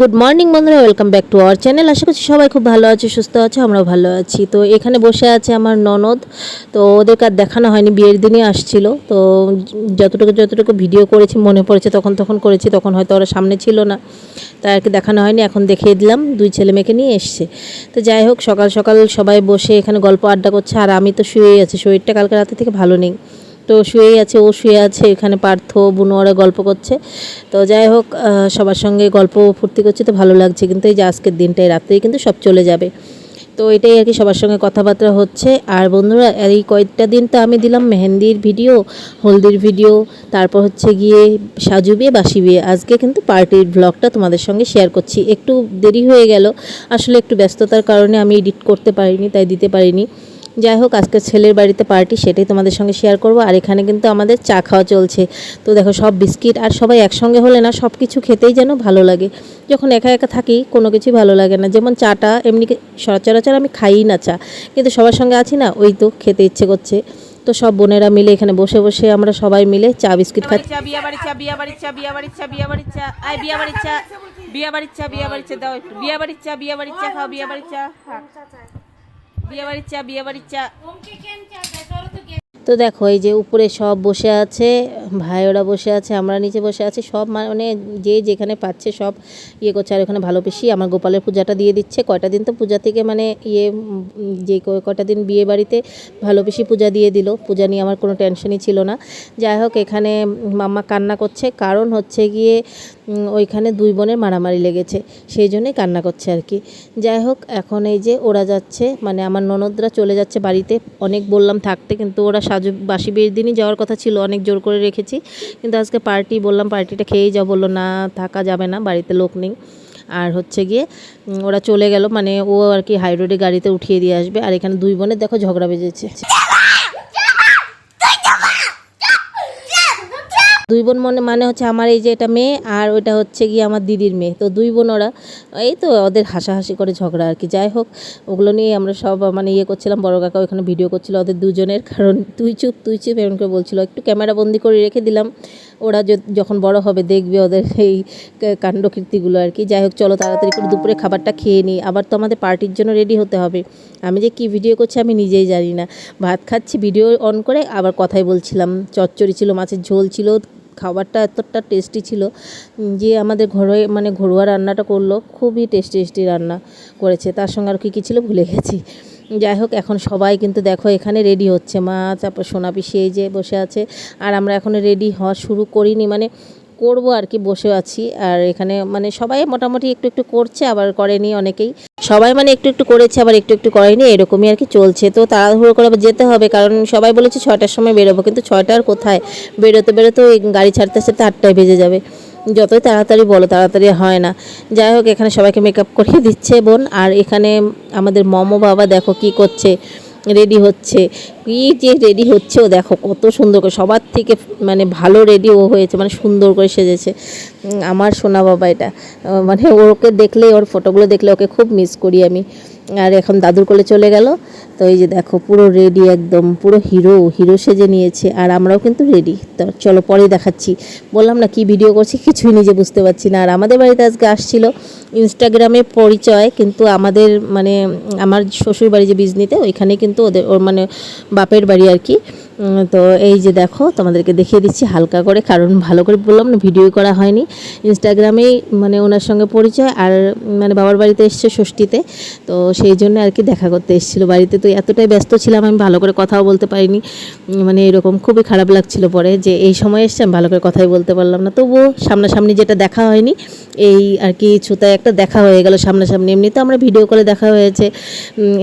Good morning বন্ধুরা welcome back to our channel আশা করছি সবাই খুব ভালো আছে, সুস্থ আছে, আমরাও ভালো আছি। তো এখানে বসে আছে আমার ননদ। তো ওদেরকে আর দেখানো হয়নি, বিয়ের দিনই আসছিল। তো যতটুকু যতটুকু ভিডিও করেছি, মনে পড়েছে, তখন তখন করেছি, তখন হয়তো ওরা সামনে ছিল না। তাই আর কি দেখানো হয়নি, এখন দেখিয়ে দিলাম, দুই ছেলে মেয়েকে নিয়ে এসছে। তো যাই হোক, সকাল সকাল সবাই বসে এখানে গল্প আড্ডা করছে, আর আমি তো শুয়েই আছি, শরীরটা কালকে রাতে থেকে ভালো নেই। তো শুয়েই আছে, ও শুয়ে আছে, এখানে পার্থ, বুনো ওরা গল্প করছে। তো যাই হোক সবার সঙ্গে গল্প ফুর্তি করছে, তো ভালো লাগছে কিন্তু এই যে আজকের দিনটাই রাত্রেই কিন্তু সব চলে যাবে। তো এটাই আর কি সবার সঙ্গে কথাবার্তা হচ্ছে। আর বন্ধুরা, এই কয়েকটা দিন তো আমি দিলাম মেহেন্দির ভিডিও, হলদির ভিডিও, তারপর হচ্ছে গিয়ে সাজু বিয়ে, বাসি বিয়ে। আজকে কিন্তু পার্টির ব্লগটা তোমাদের সঙ্গে শেয়ার করছি। একটু দেরি হয়ে গেল, আসলে একটু ব্যস্ততার কারণে আমি এডিট করতে পারিনি, তাই দিতে পারিনি। যাই হোক আজকে ছেলের বাড়িতে পার্টি সেটাই তোমাদের সঙ্গে শেয়ার করব আর এখানে কিন্তু আমাদের চা খাওয়া চলছে তো দেখো সব বিস্কিট আর সবাই একসঙ্গে হলে না সব কিছু খেতেই যেন ভালো লাগে যখন একা একা থাকি কোনো কিছুই ভালো লাগে না যেমন চাটা এমনি সচরাচর আমি খাইই না চা কিন্তু সবার সঙ্গে আছি না ওই তো খেতে ইচ্ছে করছে তো সব বোনেরা মিলে এখানে বসে বসে আমরা সবাই মিলে চা বিস্কিট খাচ্ছি চা বিয়া বাড়ির চা বিয়া বাড়ির চা বিয়া বাড়ির চা বিয়া বাড়ির চা বিয়া বাড়ির চা বিয়া বাড়ির চা চা খাও বিয়া চা তো দেখো, এই যে উপরে সব বসে আছে, ভাইয়েরা বসে আছে, আমরা নিচে বসে আছি, সব মানে যে যেখানে পাচ্ছে সব ইয়ে করছে, আর ওখানে ভালো বেশি আমার গোপালের পূজাটা দিয়ে দিচ্ছে, কয়টা দিন তো পূজা থেকে মানে ইয়ে যে কয়- কয়টা দিন বিয়ে বাড়িতে ভালো বেশি পূজা দিয়ে দিল, পূজা নিয়ে আমার কোনো টেনশনই ছিল না। যাই হোক, এখানে মাম্মা কান্না করছে, কারণ হচ্ছে গিয়ে ওইখানে দুই বোনের মারামারি লেগেছে, সেই জন্যই কান্না করছে আর কি। যাই হোক, এখন এই যে ওরা যাচ্ছে মানে আমার ননদরা চলে যাচ্ছে বাড়িতে। অনেক বললাম থাকতে, কিন্তু ওরা সাজু বাসি বিয়ের দিনই যাওয়ার কথা ছিল, অনেক জোর করে রেখেছি। কিন্তু আজকে পার্টি, বললাম পার্টিটা খেয়েই যাও বলল না, থাকা যাবে না, বাড়িতে লোক নেই। আর হচ্ছে গিয়ে ওরা চলে গেল মানে ও আর কি হাই রোডে গাড়িতে উঠিয়ে দিয়ে আসবে। আর এখানে দুই বোনের দেখো ঝগড়া বেজেছে। দুই বোন মনে মানে হচ্ছে আমার এই যে এটা মেয়ে আর ওইটা হচ্ছে গিয়ে আমার দিদির মেয়ে। তো দুই বোন ওরা, এই তো ওদের হাসাহাসি করে ঝগড়া আর কি। যাই হোক, ওগুলো নিয়ে আমরা সব মানে ইয়ে করছিলাম, বড় কাকা ওখানে ভিডিও করছিল ওদের দুজনের। কারণ তুই চুপ তুই চুপ এমন করে বলছিল, একটু ক্যামেরা বন্দি করে রেখে দিলাম। ওরা যখন বড় হবে দেখবে ওদের এই কাণ্ডকীর্তিগুলো আর কি। যাই হোক, চলো তাড়াতাড়ি করে দুপুরে খাবারটা খেয়ে নিই। আবার তো আমাদের পার্টির জন্য রেডি হতে হবে। আমি যে কি ভিডিও করছি আমি নিজেই জানি না। ভাত খাচ্ছি ভিডিও অন করে আবার কথাই বলছিলাম। চচ্চড়ি ছিল, মাছের ঝোল ছিল খাবারটা এতটা টেস্টি ছিল যে আমাদের ঘরে মানে ঘরোয়া রান্নাটা করল, খুবই টেস্টি টেস্টি রান্না করেছে। তার সঙ্গে আর কী কী ছিল ভুলে গেছি। যাই হোক, এখন সবাই কিন্তু দেখো এখানে রেডি হচ্ছে। মা, তারপর সোনা পিসি এই যে বসে আছে। আর আমরা এখনও রেডি হওয়া শুরু করিনি। মানে করব আর কি, বসে আছি। আর এখানে মানে সবাই মোটামুটি একটু একটু করছে, আবার করেনি অনেকেই। সবাই মানে একটু একটু করেছে, আবার একটু একটু করেনি, এরকমই আর কি চলছে। তো তাড়াহুড়ো করে আবার যেতে হবে, কারণ সবাই বলেছে ছয়টার সময় বেরোবো, কিন্তু ছয়টার কোথায়? বেরোতে বেরোতে গাড়ি ছাড়তে ছাড়তে আটটায় বেজে যাবে। যতই তাড়াতাড়ি বলো, তাড়াতাড়ি হয় না। যাই হোক, এখানে সবাইকে মেকআপ করিয়ে দিচ্ছে বোন। আর এখানে আমাদের মমো বাবা দেখো কি করছে। রেডি হচ্ছে। কি যে রেডি হচ্ছে ও দেখো, কত সুন্দর করে, সবার থেকে মানে ভালো রেডি ও হয়েছে মানে সুন্দর করে সেজেছে। আমার সোনা বাবা এটা। মানে ওকে দেখলে, ওর ফটোগুলো দেখলে ওকে খুব মিস করি আমি। আর এখন দাদুর কোলে চলে গেল। তো এই যে দেখো, পুরো রেডি একদম, পুরো হিরো হিরো সেজে নিয়েছে, আর আমরাও কিন্তু রেডি তো চলো পরে দেখাচ্ছি। বললাম না, কি ভিডিও করছি কিছুই নিজে বুঝতে পারছি না। আর আমাদের বাড়িতে আজকে আসছিল ইনস্টাগ্রামে পরিচয়, কিন্তু আমাদের মানে আমার শ্বশুর বাড়ি যে বিজনিতে, ওইখানে কিন্তু ওদের, ওর মানে বাপের বাড়ি আর কি। তো এই যে দেখো, তোমাদেরকে দেখিয়ে দিচ্ছি হালকা করে, কারণ ভালো করে বললাম না ভিডিও করা হয়নি। ইনস্টাগ্রামেই মানে ওনার সঙ্গে পরিচয়, আর মানে বাবার বাড়িতে এসছে ষষ্ঠীতে। তো সেই জন্য আর কি দেখা করতে এসেছিল। বাড়িতে তো এতটাই ব্যস্ত ছিলাম, আমি ভালো করে কথাও বলতে পারিনি। মানে এরকম খুবই খারাপ লাগছিল পরে যে এই সময় এসছে, আমি ভালো করে কথাই বলতে পারলাম না। তবুও সামনাসামনি যেটা দেখা হয়নি, এই আর কি ছুতায় একটা দেখা হয়ে গেল সামনাসামনি। এমনি তো আমরা ভিডিও কলে দেখা হয়েছে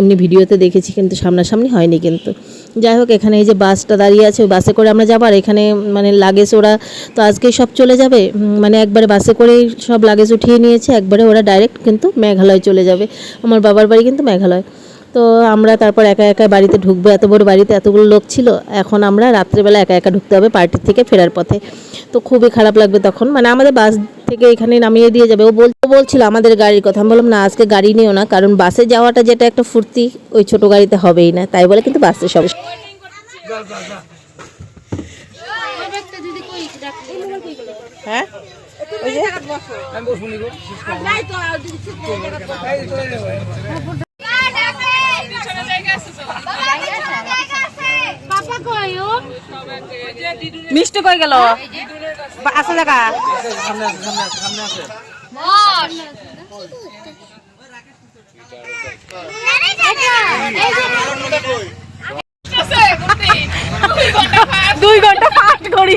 এমনি ভিডিওতে দেখেছি, কিন্তু সামনাসামনি হয়নি কিন্তু। যাই হোক, এখানে এই যে বাসটা দাঁড়িয়ে আছে, ওই বাসে করে আমরা যাবার এখানে মানে লাগেজ ওরা তো আজকেই সব চলে যাবে। মানে একবারে বাসে করেই সব লাগেজ উঠিয়ে নিয়েছে, একবারে ওরা ডাইরেক্ট কিন্তু মেঘালয় চলে যাবে। আমার বাবার বাড়ি কিন্তু মেঘালয়। তো আমরা তারপর একা একা বাড়িতে ঢুকবো, এত বড় বাড়িতে এতগুলো লোক ছিল। এখন আমরা রাত্রেবেলা একা একা ঢুকতে হবে পার্টির থেকে ফেরার পথে। তো খুবই খারাপ লাগবে তখন। মানে আমাদের বাস থেকে এখানে নামিয়ে দিয়ে যাবে। ও বলতে বলছিল আমাদের গাড়ির কথা। আমি বললাম না আজকে গাড়ি নিও না কারণ বাসে যাওয়াটা যেটা একটা ফুর্তি ওই ছোট গাড়িতে হবেই না। তাই বলে কিন্তু বাসে সব হ্যাঁ? ওই যে আমি বসবো নি গো পাপা কই মিষ্টি কই গেল আছে দেখা সামনে আছে সামনে আছে সামনে আছে দুই ঘন্টা ফাস্ট করি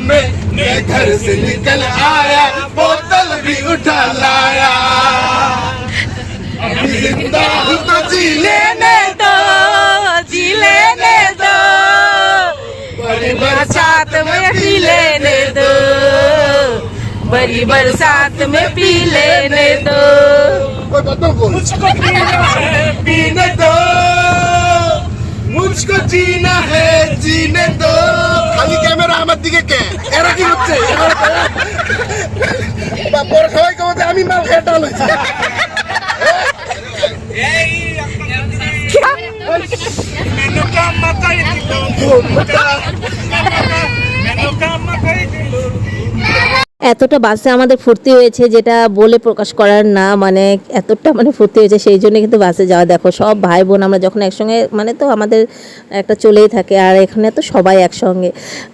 मैं मैं घर से निकल आया बोतल भी उठा लाया अभी जिंदा हूँ तो जी लेने पी लेने दो बड़ी बरसात में पी लेने दो कोई बतल को मुझको पीना है पीने दो मुझको जीना है जीने दो খালি ক্যামেরা আমার দিকে কে এরা কি হচ্ছে বাপর সবাই কমাতে আমি মাল খেয়ে ডাল হয়েছি এতটা বাসে আমাদের ফুর্তি হয়েছে যেটা বলে প্রকাশ করার না মানে এতটা মানে ফুর্তি হয়েছে, সেই জন্য কিন্তু বাসে যাওয়া। দেখো, সব ভাই বোন আমরা যখন একসঙ্গে মানে তো আমাদের একটা চলেই থাকে, আর এখানে তো সবাই একসঙ্গে।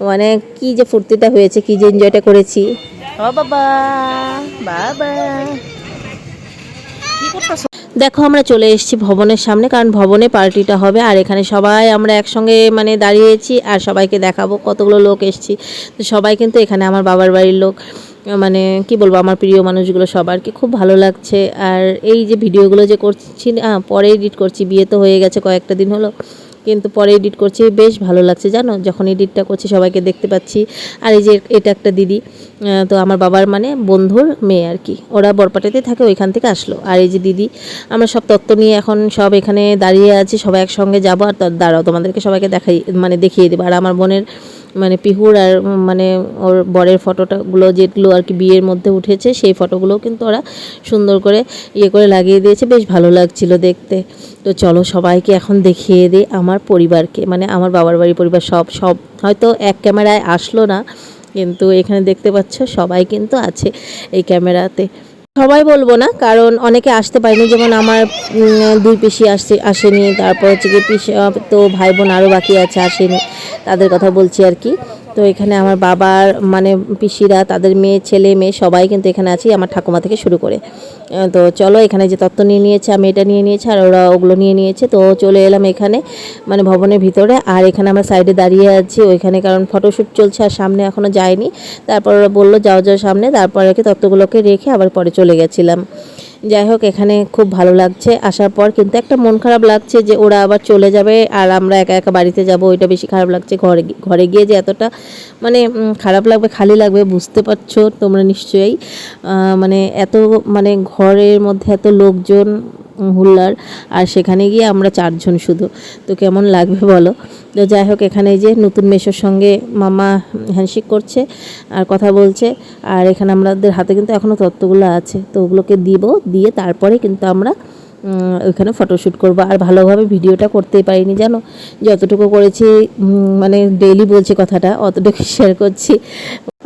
মানে কি যে ফুর্তিটা হয়েছে, কি যে এনজয়টা করেছি। বাবা বাবা। দেখো, আমরা চলে এসেছি ভবনের সামনে, কারণ ভবনে পার্টিটা হবে। আর এখানে সবাই, আমরা একসঙ্গে মানে দাঁড়িয়েছি আর সবাইকে দেখাবো কতগুলো লোক এসেছি। তো সবাই কিন্তু এখানে আমার বাবার বাড়ির লোক মানে কি বলব, আমার প্রিয় মানুষগুলো সবারকে খুব ভালো লাগছে। আর এই যে ভিডিওগুলো যে করছি না পরে এডিট করছি, বিয়ে তো হয়ে গেছে কয়েকটা দিন হলো। কিন্তু পরে এডিট করছি, বেশ ভালো লাগছে জানো? যখন এডিটটা করছি, সবাইকে দেখতে পাচ্ছি। আর এই যে এটা একটা দিদি তো আমার বাবার মানে বন্ধুর মেয়ে আর কি। ওরা বরপাটাতে থাকে, ওইখান থেকে আসলো। আর এই যে দিদি, আমরা সব তত্ত্ব নিয়ে এখন সব এখানে দাঁড়িয়ে আছি, সবাই একসঙ্গে যাব। আর দাঁড়াও, তোমাদেরকে সবাইকে দেখাই মানে দেখিয়ে দেবো। আর আমার বোনের মানে পিহুর আর মানে ওর বরের ফটোটাগুলো যেগুলো আর কি বিয়ের মধ্যে উঠেছে, সেই ফটোগুলোও কিন্তু ওরা সুন্দর করে ইয়ে করে লাগিয়ে দিয়েছে। বেশ ভালো লাগছিল দেখতে। তো চলো সবাইকে এখন দেখিয়ে দিই আমার পরিবারকে মানে আমার বাবার বাড়ির পরিবার সব সব হয়তো এক ক্যামেরায় আসলো না, কিন্তু এখানে দেখতে পাচ্ছ সবাই কিন্তু আছে এই ক্যামেরাতে। সবাই বলব না, কারণ অনেকে আসতে পারেনি। যেমন আমার দুই পিসি আসছে, আসেনি। তারপর হচ্ছে কি পিস তো ভাই বোন আরও বাকি আছে, আসেনি। তাদের কথা বলছি আর কি। তো এখানে আমার বাবার মানে পিসিরা, তাদের মেয়ে, ছেলে, মেয়ে, সবাই কিন্তু এখানে আছি, আমার ঠাকুমা থেকে শুরু করে। তো চলো এখানে যে তত্ত্ব নিয়ে নিয়েছে, আমি এটা নিয়ে নিয়েছি, আর ওরা ওগুলো নিয়ে নিয়েছে, তো চলে এলাম এখানে মানে ভবনের ভিতরে। আর এখানে আমরা সাইডে দাঁড়িয়ে আছি, ওইখানে কারণ ফটোশ্যুট চলছে আর সামনে এখনও যায়নি। তারপর ওরা বলল, যাও যাও সামনে। তারপর রেখে তত্ত্বগুলোকে রেখে আবার পরে চলে গেছিলাম। যাই হোক, এখানে খুব ভালো লাগছে। আসার পর কিন্তু একটা মন খারাপ লাগছে যে ওরা আবার চলে যাবে আর আমরা একা একা বাড়িতে যাব, ওইটা বেশি খারাপ লাগছে ঘরে ঘরে গিয়ে যে এতটা মানে খারাপ লাগবে, খালি লাগবে, বুঝতে পারছ তোমরা নিশ্চয়ই। মানে এত মানে ঘরের মধ্যে এত লোকজন হুল্লার, আর সেখানে গিয়ে আমরা চারজন শুধু। তো কেমন লাগবে বলো? তো যাই হোক, এখানে যে নতুন মেশোর সঙ্গে মামা হ্যান্ডশেক করছে আর কথা বলছে, আর এখানে আমাদের হাতে কিন্তু এখনও তত্ত্বগুলো আছে। তো ওগুলোকে দিব, দিয়ে তারপরে কিন্তু আমরা ওইখানে ফটোশ্যুট করব। আর ভালোভাবে ভিডিওটা করতেই পারিনি, জানো? যতটুকু করেছি মানে ডেইলি বলছি কথাটা অতটুকু শেয়ার করছি।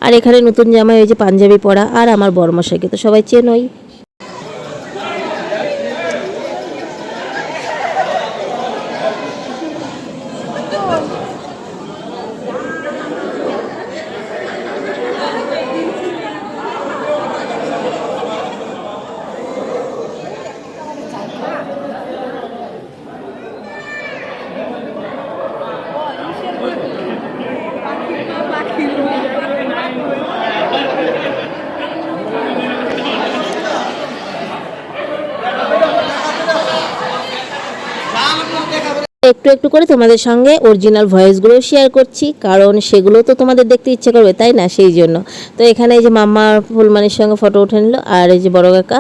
আর এখানে নতুন জামাই ওই যে পাঞ্জাবি পরা, আর আমার বর্মশাইকে তো সবাই চেনই they একটু একটু করে তোমাদের সঙ্গে অরিজিনাল ভয়েসগুলো শেয়ার করছি, কারণ সেগুলো তো তোমাদের দেখতে ইচ্ছে করবে, তাই না? সেই জন্য। তো এখানে এই যে মাম্মা ফুলমানির সঙ্গে ফটো উঠে নিল, আর এই যে বড় কাকা,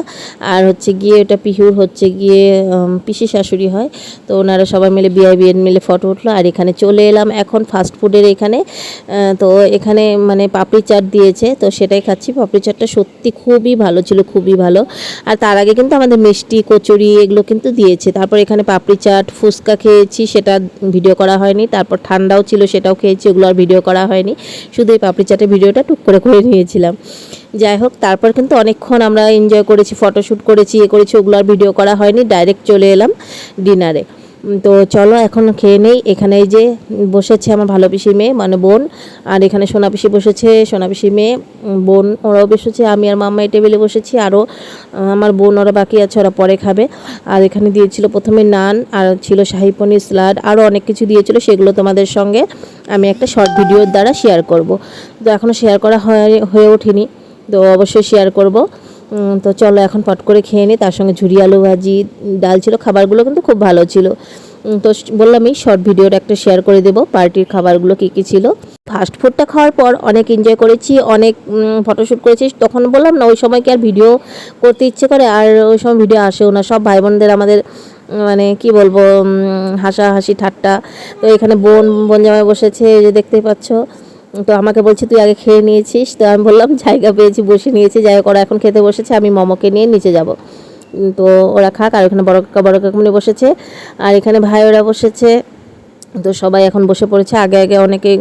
আর হচ্ছে গিয়ে এটা পিহুর হচ্ছে গিয়ে পিসি শাশুড়ি হয়। তো ওনারা সবাই মিলে বিয়ে বিয়ে মিলে ফটো উঠল, আর এখানে চলে এলাম এখন ফাস্ট ফুডের এখানে। তো এখানে মানে পাপড়ি চাট দিয়েছে, তো সেটাই খাচ্ছি। পাপড়ি চাটটা সত্যি খুবই ভালো ছিল, খুবই ভালো। আর তার আগে কিন্তু আমাদের মিষ্টি, কচুরি এগুলো কিন্তু দিয়েছে। তারপর এখানে পাপড়ি চাট, ফুচকা খেয়েছি সেটা ভিডিও করা হয়নি, তারপর ঠান্ডাও ছিল সেটাও খেয়েছি, ওগুলো আর ভিডিও করা হয়নি। শুধু এই পাপড়ি চাটের ভিডিওটা টুক করে করে নিয়েছিলাম। যাই হোক, তারপর কিন্তু অনেকক্ষণ আমরা এনজয় করেছি ফটোশ্যুট করেছি ইয়ে করেছি, ওগুলো আর ভিডিও করা হয়নি ডাইরেক্ট চলে এলাম ডিনারে তো চলো, এখন খেয়ে নেই। এখানে যে বসেছে আমার ভালো পিসি মেয়ে মানে বোন। আর এখানে সোনা পিসি বসেছে সোনা পিসি মেয়ে বোন, ওরাও বসেছে। আমি আর মাম্মা এই টেবিলে বসেছি, আরও আমার বোন, ওরা বাকি আছে, ওরা পরে খাবে। আর এখানে দিয়েছিল প্রথমে নান, আর ছিল শাহি পনির স্লাড আরও অনেক কিছু দিয়েছিল, সেগুলো তোমাদের সঙ্গে আমি একটা শর্ট ভিডিওর দ্বারা শেয়ার করব। তো এখনও শেয়ার করা হয়ে ওঠেনি, তো অবশ্যই শেয়ার করব। তো চলো এখন পট করে খেয়ে নিই তার সঙ্গে ঝুরি আলু ভাজি, ডাল ছিল, খাবারগুলো কিন্তু খুব ভালো ছিল। তো বললামই শর্ট ভিডিওটা একটা শেয়ার করে দেবো পার্টির খাবারগুলো কী কী ছিল। ফাস্ট ফুডটা খাওয়ার পর অনেক এনজয় করেছি, অনেক ফটোশ্যুট করেছি। তখন বললাম না, ওই সময় কি আর ভিডিও করতে ইচ্ছে করে, আর ওই সময় ভিডিও আসেও না। সব ভাই বোনদের আমাদের মানে কি বলব হাসাহাসি ঠাট্টা। তো এখানে বোন বোন জামাই বসেছে যে দেখতেই পাচ্ছ। তো আমাকে বলছে, তুই আগে খেয়ে নিয়েছিস। তো আমি বললাম, জায়গা পেয়েছি, বসে নিয়েছি। যাই হোক, ওরা এখন খেতে বসেছে, আমি মোমোকে নিয়ে নিচে যাব। তো ওরা খাক, আর ওখানে বড় কাকা, বড় কাকুমনি বসেছে। আর এখানে ভাই, ওরা বসেছে। তো সবাই এখন বসে পড়েছে। আগে আগে অনেকে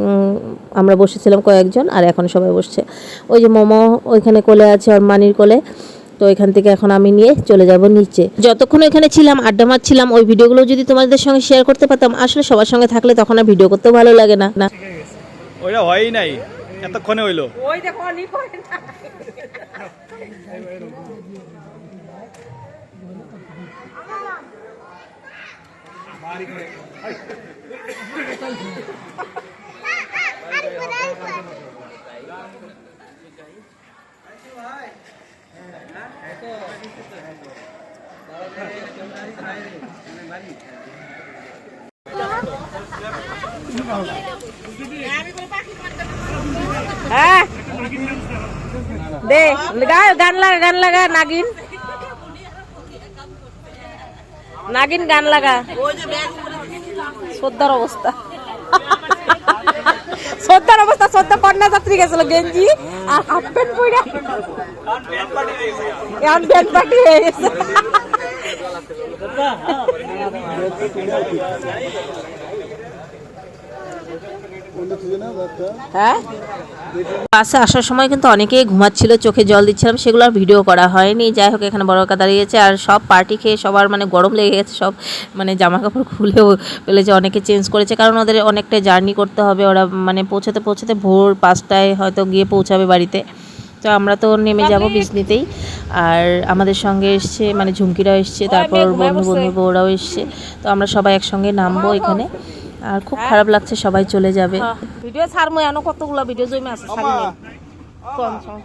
আমরা বসেছিলাম কয়েকজন, আর এখন সবাই বসছে। ওই যে মোমো, ওইখানে কোলে আছে আর মানির কোলে। তো এখান থেকে এখন আমি নিয়ে চলে যাব নিচে। যতক্ষণ এখানে ছিলাম, আড্ডা মারছিলাম, ওই ভিডিওগুলো যদি তোমাদের সঙ্গে শেয়ার করতে পারতাম, আসলে সবার সঙ্গে থাকলে তখন আর ভিডিও করতেও ভালো লাগে না না। ওইটা হয়ই নাই এতক্ষণে হইল। ওই দেখো নি। করে না হ্যাঁ। দে গান লাগা গান লাগা, নাগিন। নাগিন, গান লাগা। শ্রদ্ধার অবস্থা। শ্রদ্ধার অবস্থা, শ্রদ্ধা কন্যা যাত্রী গেছিল, গেঞ্জি আর হাফ প্যান্ট পরে এখন ব্যান্ড পার্টি হয়ে গেছে। হ্যাঁ? বাসে আসার সময় কিন্তু অনেকেই ঘুমাচ্ছিল চোখে জল দিচ্ছিলাম সেগুলো আর ভিডিও করা হয়নি। যাই হোক এখানে বড় কাকা দাঁড়িয়েছে আর সব পার্টি খেয়ে সবার মানে গরম লেগে গেছে সব মানে জামা কাপড় খুলেও ফেলেছে অনেকে চেঞ্জ করেছে কারণ ওদের অনেকটা জার্নি করতে হবে ওরা মানে পৌঁছাতে পৌঁছাতে ভোর পাঁচটায় হয়তো গিয়ে পৌঁছাবে বাড়িতে। তো আমরা তো নেমে যাব বিজনিতেই আর আমাদের সঙ্গে এসছে মানে ঝুমকিরাও এসছে তারপর বন্ধু বন্ধু বউরাও এসছে তো আমরা সবাই একসঙ্গে নামবো এখানে। আর খুব খারাপ লাগছে সবাই চলে যাবে। ভিডিও ছাড়মু এনো কতগুলো ভিডিও জমে আছে ছাড়ি নাই কম সম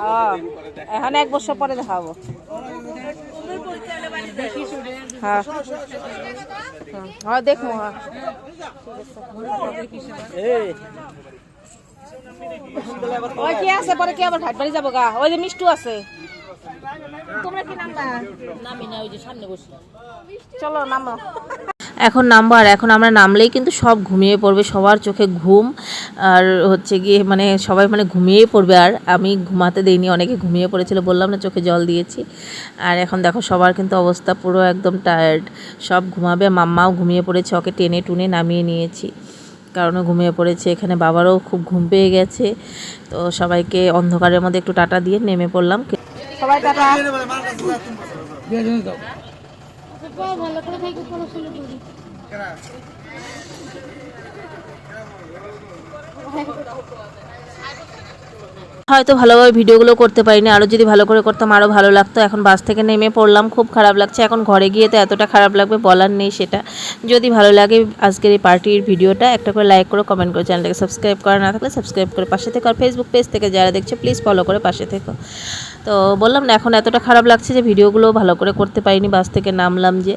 হ্যাঁ, এখন এক বছর পরে দেখাবো হ্যাঁ। হ্যাঁ দেখব হ্যাঁ। ওই কি আছে পরে কি আবার ঘাট বাড়ি যাব গা? ওই যে মিষ্টু আছে। তোমরা কি নামবা নামি না ওই যে সামনে বসে। চলো নামো। এখন নামবো আর এখন আমরা নামলেই কিন্তু সব ঘুমিয়ে পড়বে সবার চোখে ঘুম আর হচ্ছে গিয়ে মানে সবাই মানে ঘুমিয়েই পড়বে আর আমি ঘুমাতে দেইনি অনেকে ঘুমিয়ে পড়েছিল বললাম না চোখে জল দিয়েছি। আর এখন দেখো সবার কিন্তু অবস্থা পুরো একদম টায়ার্ড সব ঘুমাবে মাম্মাও ঘুমিয়ে পড়েছে ওকে টেনে টুনে নামিয়ে নিয়েছি কারণ ও ঘুমিয়ে পড়েছে এখানে বাবারও খুব ঘুম পেয়ে গেছে তো সবাইকে অন্ধকারের মধ্যে একটু টাটা দিয়ে নেমে পড়লাম সবাই টাটা। হয়তো ভালোভাবে ভিডিওগুলো করতে পারিনি আরও যদি ভালো করে করতাম আরও ভালো লাগতো। এখন বাস থেকে নেমে পড়লাম খুব খারাপ লাগছে। এখন ঘরে গিয়ে তো এতটা খারাপ লাগবে বলার নেই সেটা। যদি ভালো লাগে আজকের এই পার্টির ভিডিওটা একটা করে লাইক করো কমেন্ট করে চ্যানেলটাকে সাবস্ক্রাইব করা না থাকলে সাবস্ক্রাইব করে পাশে থেকে আর ফেসবুক পেজ থেকে যারা দেখছ প্লিজ ফলো করে পাশে থেকো। তো বললাম না, এখন এতটা খারাপ লাগছে যে ভিডিওগুলো ভালো করে করতে পারিনি, বাস থেকে নামলাম যে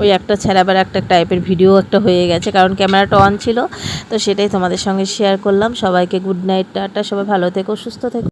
ওই একটা ছেঁড়াবার একটা টাইপের ভিডিও একটা হয়ে গেছে, কারণ ক্যামেরাটা অন ছিল, তো সেটাই তোমাদের সঙ্গে শেয়ার করলাম। সবাইকে গুড নাইট টাটা, সবাই ভালো থেকো, সুস্থ থেকো।